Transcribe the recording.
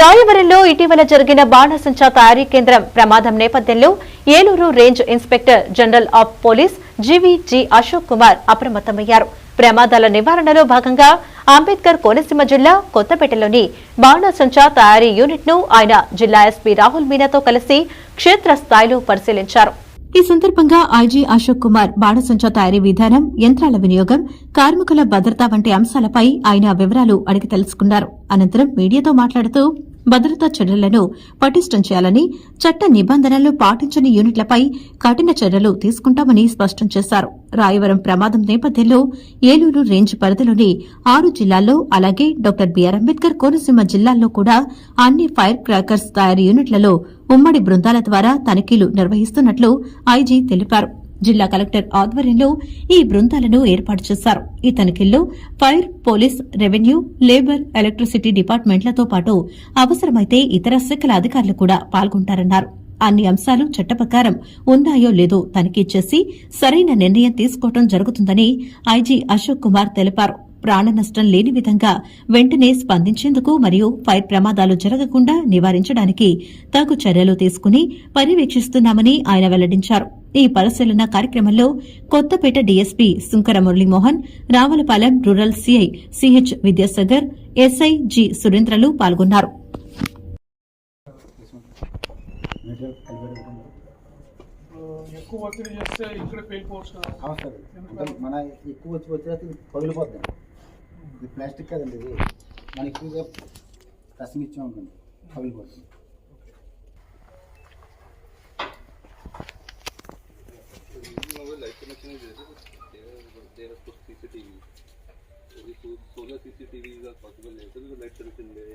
రాయవరంలో ఇటీవల జరిగిన బాణసంచా తయారీ కేంద్రం ప్రమాదం నేపథ్యంలో Eluru range inspector general of police GVG Ashok Kumar అప్రమత్తమయ్యారు. ప్రమాదాల నివారణలో భాగంగా అంబేద్కర్ కోనసీమ జిల్లా కొత్తపేటలోని బాణసంచా తయారీ యూనిట్ను ఆయన జిల్లా ఎస్పీ రాహుల్ మీనాతో కలిసి క్షేత్రస్థాయిలో పరిశీలించారు. ఈ సందర్భంగా ఐజీ అశోక్ కుమార్ బాణసంచా తయారీ విధానం యంత్రాల వినియోగం కార్మికుల భద్రత వంటి అంశాలపై ఆయన వివరాలు అడిగి తెలుసుకున్నారు. అనంతరం మీడియాతో మాట్లాడుతూ భద్రతా చర్యలను పటిష్టం చేయాలని చట్ట నిబంధనలు పాటించని యూనిట్లపై కఠిన చర్యలు తీసుకుంటామని స్పష్టం చేశారు. రాయవరం ప్రమాదం నేపథ్యంలో ఏలూరు రేంజ్ పరిధిలోని ఆరు జిల్లాల్లో అలాగే డాక్టర్ బీఆర్ అంబేద్కర్ కోనసీమ జిల్లాల్లో కూడా అన్ని ఫైర్ క్రాకర్స్ తయారీ యూనిట్లలో ఉమ్మడి బృందాల ద్వారా తనిఖీలు నిర్వహిస్తున్నట్లు ఐజీ తెలిపారు. జిల్లా కలెక్టర్ ఆధ్వర్యంలో ఈ బృందాలను ఏర్పాటు చేశారు. ఈ తనిఖీల్లో fire police revenue labour electricity డిపార్ట్మెంట్లతో పాటు అవసరమైతే ఇతర శాఖల అధికారులు కూడా పాల్గొంటారన్నారు. అన్ని అంశాలు చట్ట ప్రకారం ఉన్నాయో లేదో తనిఖీ చేసి సరైన నిర్ణయం తీసుకోవడం జరుగుతుందని ఐజీ అశోక్ కుమార్ తెలిపారు. ప్రాణ నష్టం లేని విధంగా వెంటనే స్పందించేందుకు మరియు ఫైర్ ప్రమాదాలు జరగకుండా నివారించడానికి తగు చర్యలు తీసుకుని పర్యవేక్షిస్తున్నామని ఆయన వెల్లడించారు. ఈ పరిశీలన కార్యక్రమంలో Kothapeta DSP Sunkara Muralimohan Ravulapalem rural CI CH Vidyasagar SI G సురేంద్రలు పాల్గొన్నారు. ఎక్కువ ఒత్తిడి చేస్తే ఇక్కడ కదా. అంటే మన ఎక్కువ వచ్చి వచ్చేసి ఇది పగిలిపోద్ది ఇది ప్లాస్టిక్ కదండి ఇది మనం ఎక్కువగా రసం ఇచ్చే ఉంటుంది పగిలిపోతుంది సోలార్ సీసీటీవీ పాసిబుల్ లేదు. లైట్ కనెక్షన్ లేదు?